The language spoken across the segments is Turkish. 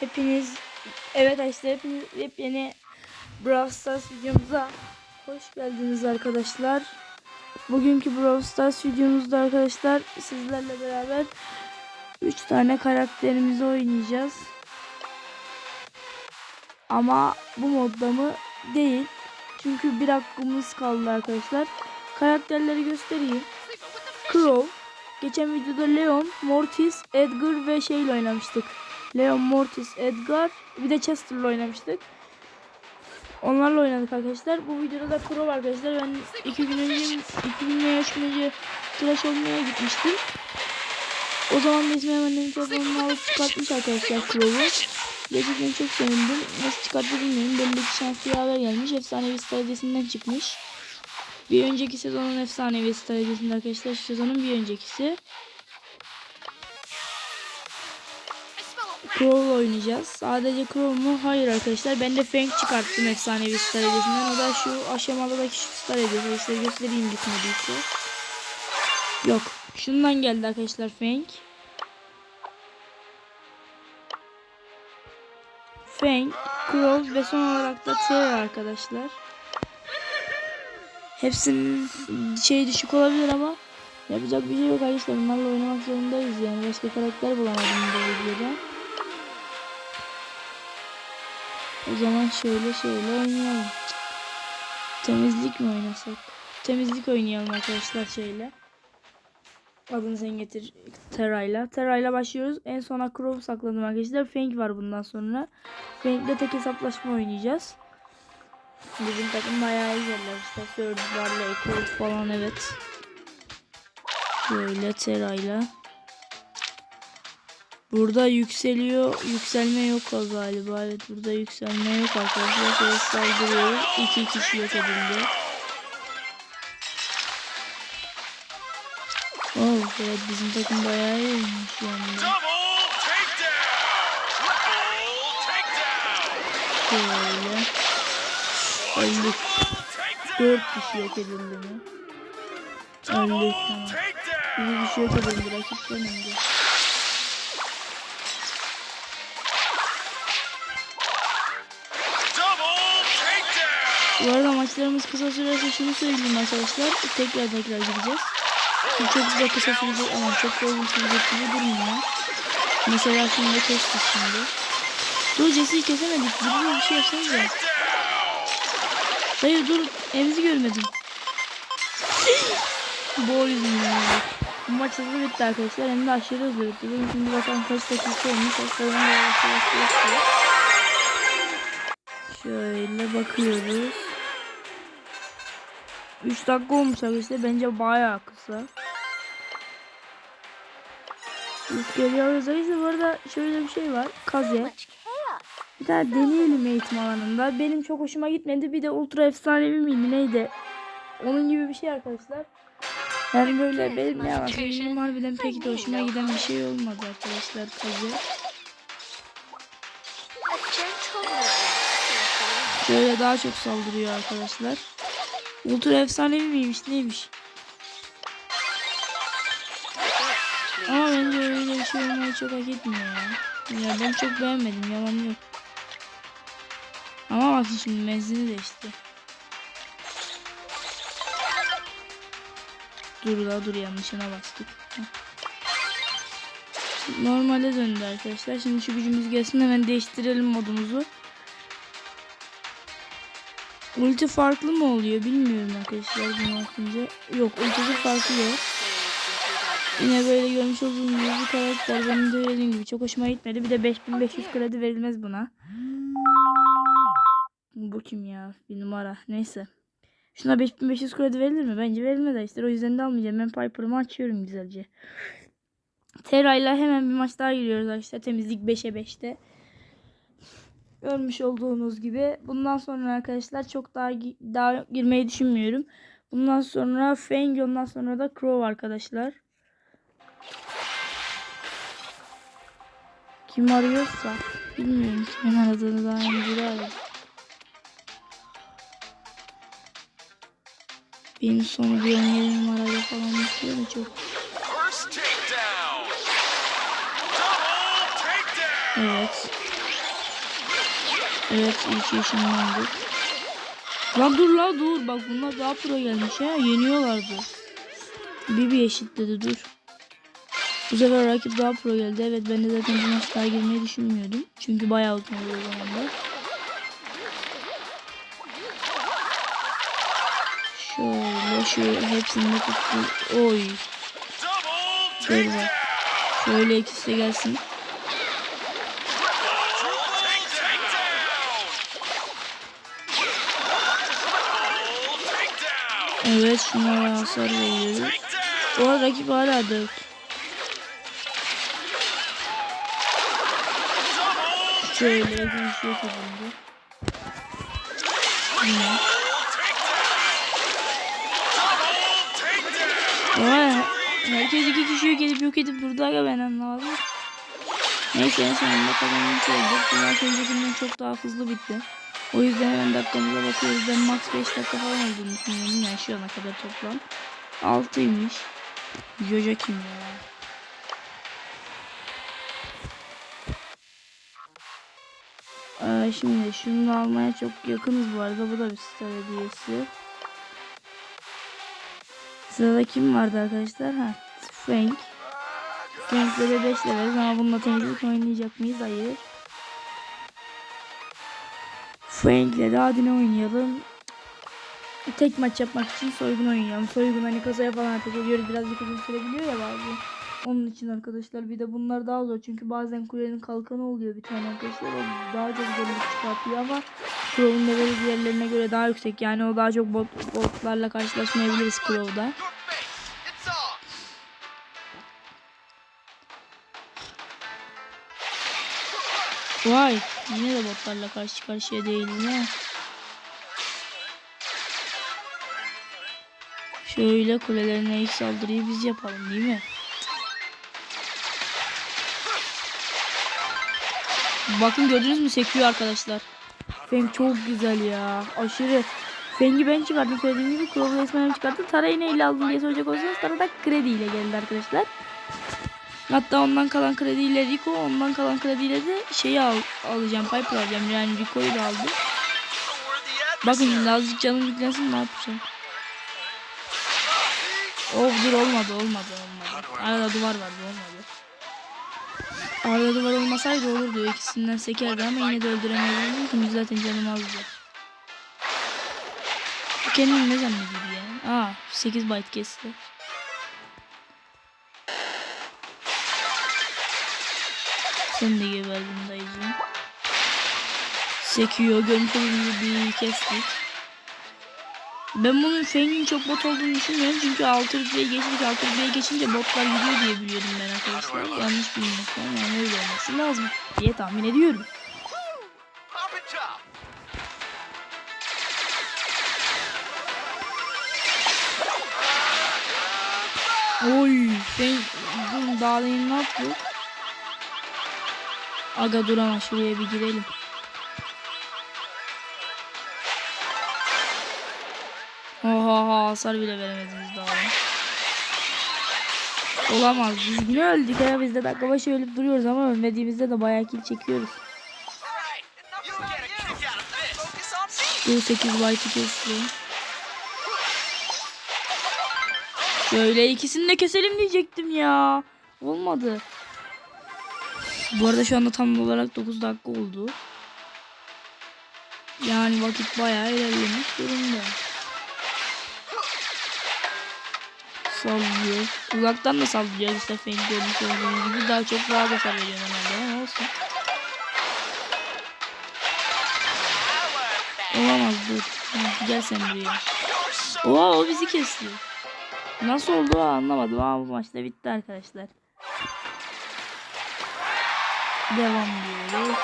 Hepiniz evet arkadaşlar hepiniz yepyeni Brawl Stars videomuza hoş geldiniz arkadaşlar. Bugünkü Brawl Stars videomuzda arkadaşlar sizlerle beraber 3 tane karakterimizi oynayacağız. Ama bu modda mı? Değil. Çünkü bir hakkımız kaldı arkadaşlar. Karakterleri göstereyim. Crow. Geçen videoda Leon, Mortis, Edgar ve şeyle oynamıştık. Leon, Mortis, Edgar bir de Chester'la oynamıştık. Onlarla oynadık arkadaşlar. Bu videoda da Crow arkadaşlar. Ben iki gün önce, iki gün veya üç gün önce tıraş olmaya gitmiştim. O zaman da İsmail annemin telefonunu alıp çıkartmış arkadaşlar Crow'u. Gerçekten çok sevindim. Nasıl çıkarttı bilmiyorum. Belli ki şanslı haber gelmiş. Efsanevi stratejisinden çıkmış. Bir önceki sezonun efsanevi stratejisinde arkadaşlar. Sezonun bir öncekisi. Crow oynayacağız. Sadece Crow mu? Hayır arkadaşlar. Ben de Fang çıkarttım efsanevi stratejisinden. O da şu aşamalıdaki şu strateji. Size göstereyim gitmediyse. Yok. Şundan geldi arkadaşlar Fang. Fang, Crow ve son olarak da Terror arkadaşlar. Hepsinin şey düşük olabilir ama yapacak bir şey yok arkadaşlar. Bunlarla oynamak zorundayız yani. Başka karakter bulamadım bu videoda. O zaman şöyle şöyle oynayalım. Temizlik mi oynasak? Temizlik oynayalım arkadaşlar şeyle. Adını sen getir Terra'yla. Terra'yla başlıyoruz. En sona Crow sakladım arkadaşlar. Fang var bundan sonra. Fang'le tek hesaplaşma oynayacağız. Bizim takım bayağı iyi yerler işte. Surge var, Colt falan evet. Böyle Terra'yla. Burada yükseliyor. Yükselme yok galiba. Evet burada yükselme yok arkadaşlar. Şöyle saldırıyoruz. İki kişi yok edildi. Oh evet bizim takım bayağı iyiymiş takedown! Triple takedown! Şöyle. Öldük. Dört kişi yok edildi mi? Öldük tamam. Bir kişi yok edildi. Rakipten önce. Maçlarımız kısa sürerse şunu söyleyeyim arkadaşlar. Tekrar tekrar gideceğiz. Çünkü çok da kısa sürecek ama çok uzun sürecek gibi durmuyor. Mesela şimdi kestik şimdi. Dur Jesse'yi kesemedik. Birine bir şey yapsanız ya. Hayır dur. Emzi görmedim. Bu yüzünden. Bu maç hızlı bitti arkadaşlar. Hem de aşırı hızlı bitti. Benim şimdi bakalım kaç dakika olmuş. Hastalarım da yavaş yavaş geçiyor. Şöyle bakıyoruz. 3 dakika olmuş arkadaşlar. Bence bayağı kısa. Biz geliyoruz arkadaşlar. Bu arada şöyle bir şey var. Kaze. Bir tane deneyelim eğitim alanında. Benim çok hoşuma gitmedi. Bir de ultra efsanevi miydi neydi? Onun gibi bir şey arkadaşlar. Yani böyle benim ne var? Benim harbiden pek de hoşuma giden bir şey olmadı arkadaşlar kaze. Şöyle daha çok saldırıyor arkadaşlar. Ultra efsanevi miymiş neymiş? Ama bence öyle bir şey olmayı çok hak etmiyor ya. Ya ben çok beğenmedim yalan yok. Ama bak şimdi menzili değişti. Dur la dur yanlışına bastık. Normale döndü arkadaşlar. Şimdi şu gücümüz gelsin hemen değiştirelim modumuzu. Ulti farklı mı oluyor bilmiyorum arkadaşlar bunu bakınca. Yok ultisi farklı yok. Yine böyle görmüş olduğunuz gibi bir karakter benim de dediğim gibi çok hoşuma gitmedi. Bir de 5500 kredi verilmez buna. Bu kim ya? Bir numara. Neyse. Şuna 5500 kredi verilir mi? Bence verilmez arkadaşlar. O yüzden de almayacağım. Ben Piper'ımı açıyorum güzelce. Terra ile hemen bir maç daha giriyoruz arkadaşlar. Temizlik 5'e 5'te. Görmüş olduğunuz gibi. Bundan sonra arkadaşlar çok daha daha girmeyi düşünmüyorum. Bundan sonra Fang, ondan sonra da Crow arkadaşlar. Kim arıyorsa bilmiyorum kimin aradığını daha önce aradım. Benim sonu bir 17 numarayla falan istiyor da çok. Evet. Evet ilk ışınlandık. Lan dur la dur. Bak bunlar daha pro gelmiş ha. Yeniyorlardı. Bibi eşitledi dur. Bu sefer rakip daha pro geldi. Evet ben de zaten bu maç daha girmeyi düşünmüyordum. Çünkü bayağı uzun oluyor o zamanlar. Şöyle şu hepsini tuttu. Oy. Şöyle. Şöyle ikisi gelsin. Evet şunlara hasar veriyoruz. O arada rakip hala 4. Double Şöyle takedown. Double takedown. Vay. Herkes iki kişiyi gelip yok edip durdu aga ben anlamadım. Neyse en sonunda kazanmış olduk. Bu maç öncekinden çok daha hızlı bitti. O yüzden hemen dakikamıza bakıyoruz. Ben max 5 dakika falan olduğunu düşünüyorum. Yani şu ana kadar toplam. 6'ymış. Jojo kim ya? Ee, şimdi şunu almaya çok yakınız bu arada. Bu da bir star hediyesi. Sırada kim vardı arkadaşlar? Ha, Frank. Frank'le de 5 leveliz ama bununla temizlik oynayacak mıyız? Hayır. Frank'le de hadi ne oynayalım? Tek maç yapmak için soygun oynayalım. Soygun hani kasaya falan ateş ediyoruz. Birazcık uzun sürebiliyor ya bazen. Onun için arkadaşlar bir de bunlar daha zor. Çünkü bazen kulenin kalkanı oluyor bir tane arkadaşlar. O daha çok zorluk çıkartıyor ama Crow'un leveli diğerlerine göre daha yüksek. Yani o daha çok bot, botlarla karşılaşmayabiliriz Crow'da. Vay yine de botlarla karşı karşıya değiliz ha. Şöyle kulelerine ilk saldırıyı biz yapalım değil mi? Bakın gördünüz mü sekiyor arkadaşlar. Feng çok güzel ya. Aşırı. Feng'i ben çıkardım söylediğim gibi. Crow'u resmen çıkarttım. Tara'yı neyle aldın diye soracak olursanız Tara da krediyle geldi arkadaşlar. Hatta ondan kalan krediyle Rico, ondan kalan krediyle de şeyi al, alacağım. Piper alacağım. Yani Rico'yu da aldım. Bakın şimdi azıcık canım yüklensin ne yapacağım. Of dur olmadı olmadı olmadı. Arada duvar vardı olmadı. Arada duvar olmasaydı olurdu. İkisinden sekerdi ama yine de öldüremeyebilirdim. Çünkü zaten canım azdı. Kendini ne zannediyor ya? Aa 8 byte kesti. Sen de geberdin dayıcığım. Sekiyor. Görüntülü bir kestik. Ben bunun Feng'in çok bot olduğunu düşünmüyorum. Çünkü 6 rütbeye geçtik. 6 rütbeye geçince botlar gidiyor diye biliyordum ben arkadaşlar. Yanlış bilmiyorsam yani öyle olması lazım diye tahmin ediyorum. Oy Feng dur dağlayın ne yapıyor? Aga dur ama şuraya bir girelim. Oha hasar bile veremediniz daha. Olamaz. Biz yine öldük ya. Biz de dakika başı ölüp duruyoruz ama ölmediğimizde de bayağı kill çekiyoruz. All right. You get a kick out of this. Focus on me. Dur 8 byte'ı kesti. Şöyle ikisini de keselim diyecektim ya. Olmadı. Bu arada şu anda tam olarak 9 dakika oldu. Yani vakit bayağı ilerlemiş durumda. Sallıyor. Uzaktan da sallıyor işte Feng görmüş olduğunuz gibi. Daha çok rahat hasar veriyor herhalde ama olsun. Olamaz dur. Gel sen buraya. Oha o bizi kesti. Nasıl oldu anlamadım ama bu maçta bitti arkadaşlar. Devam diyoruz.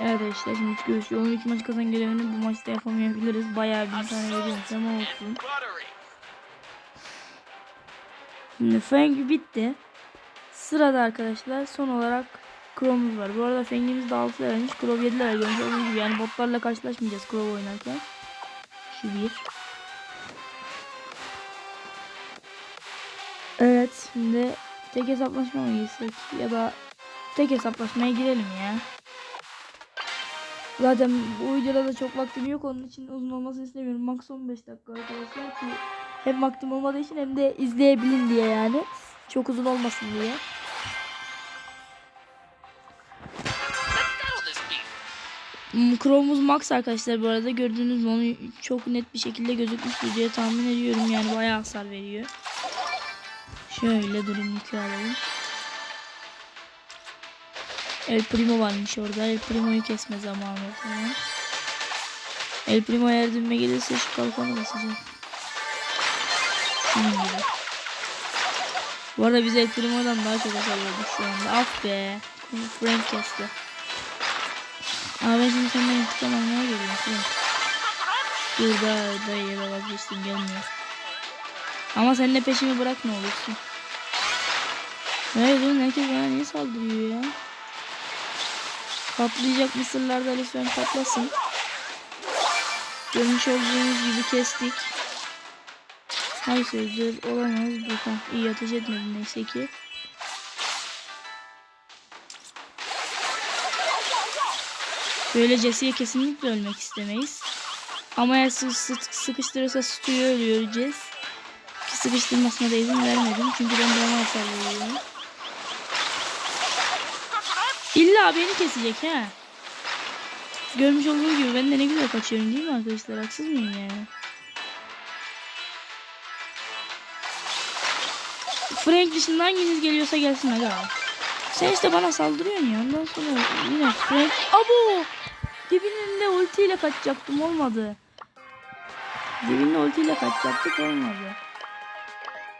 Evet arkadaşlar şimdi görüşürüz. 12 maç kazan görevini bu maçta yapamayabiliriz. Bayağı bir tane veriyoruz ama olsun. Şimdi Feng bitti. Sırada arkadaşlar son olarak Chrome'umuz var. Bu arada Feng'imiz de 6 liraymış. Chrome 7 lira görmüş olduğunuz gibi. Yani botlarla karşılaşmayacağız Chrome oynarken. Şu bir. Evet şimdi tek hesaplaşma mı girsek ya da tek hesaplaşmaya girelim ya. Zaten bu videoda da çok vaktim yok onun için uzun olmasını istemiyorum. Max 15 dakika arkadaşlar ki hem vaktim olmadığı için hem de izleyebilin diye yani. Çok uzun olmasın diye. Hmm, Chrome'umuz Max arkadaşlar bu arada gördüğünüz onu çok net bir şekilde gözükmüştür diye tahmin ediyorum yani bayağı hasar veriyor. Şöyle durum yükü alalım. El Primo varmış orada. El Primo'yu kesme zamanı o zaman. El Primo eğer düğme gelirse şu kalkanı basacağım. Şunun gibi. Bu arada biz El Primo'dan daha çok hasar verdik şu anda. Af be. Frank kesti. Aa ben şimdi senden intikam almaya geliyorum. Frank. Dur da da yere vazgeçtim gelmiyor. Ama sen de peşimi bırak ne olursun. Hayır oğlum herkes bana niye saldırıyor ya? Patlayacak mısırlar da lütfen patlasın. Görmüş olduğunuz gibi kestik. Hayır dur olamaz bu. Ha, iyi ateş etmedi neyse ki. Böyle Jesse'ye kesinlikle ölmek istemeyiz. Ama eğer sı sı sıkıştırırsa Stu'yu ölüyoruz. Sıkıştırmasına da izin vermedim. Çünkü ben bana hasar. İlla beni kesecek ha. Görmüş olduğunuz gibi ben de ne güzel kaçıyorum değil mi arkadaşlar? Haksız mıyım yani? Frank dışında hanginiz geliyorsa gelsin aga. Sen işte bana saldırıyorsun ya. Ondan sonra yine Frank... Abo! Dibinin ultiyle kaçacaktım olmadı. Dibinin ultiyle kaçacaktık olmadı.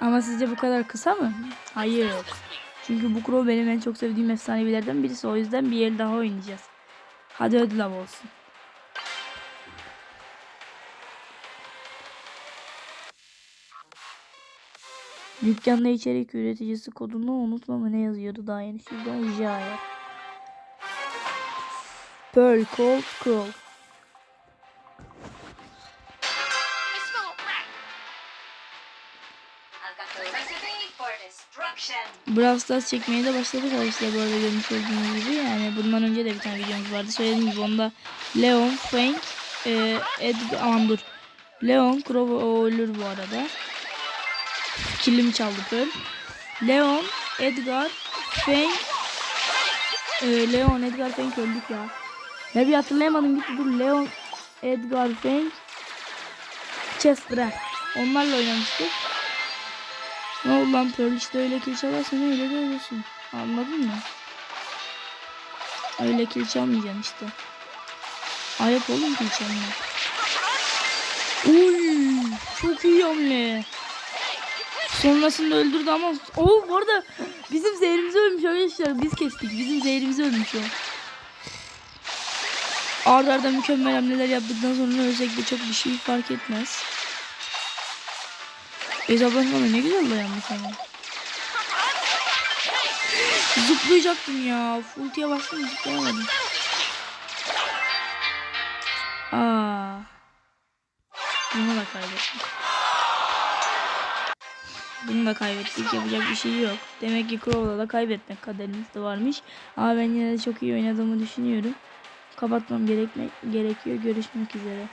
Ama sizce bu kadar kısa mı? Hayır. Çünkü bu Crow benim en çok sevdiğim efsanevilerden birisi. O yüzden bir el daha oynayacağız. Hadi ödül av olsun. Dükkanda içerik üreticisi kodunu unutma mı ne yazıyordu daha yeni şuradan Jaya. Pearl Cold Crow. Brawl Stars çekmeye de başladık arkadaşlar bu arada görmüş olduğunuz gibi. Yani bundan önce de bir tane videomuz vardı. Söylediğim gibi onda Leon, Frank, e, Edgar, aman dur. Leon, Crow ölür bu arada. Killimi çaldı Pearl. Leon, Edgar, Frank, e, Leon, Edgar, Frank öldük ya. Ne bir hatırlayamadım gitti dur. Leon, Edgar, Frank, Chester. Onlarla oynamıştık. Ne oldu lan Pearl işte öyle kill çalarsan öyle de ölürsün. Anladın mı? Öyle kill çalmayacaksın işte. Ayıp oğlum kill çalmak. Uy, çok iyi hamle. Sonrasında öldürdü ama o bu arada bizim zehrimizi ölmüş arkadaşlar. Biz kestik. Bizim zehrimizi ölmüş o. Arda arda mükemmel hamleler yaptıktan sonra ölsek de çok bir şey fark etmez. Ezablan bana ne güzel dayanmış ama. Zıplayacaktım ya. Ultiye bastım zıplayamadım. Aa. Bunu da kaybettik. Bunu da kaybettik. Yapacak bir şey yok. Demek ki Crow'la da kaybetmek kaderimizde varmış. Ama ben yine de çok iyi oynadığımı düşünüyorum. Kapatmam gerekme gerekiyor. Görüşmek üzere.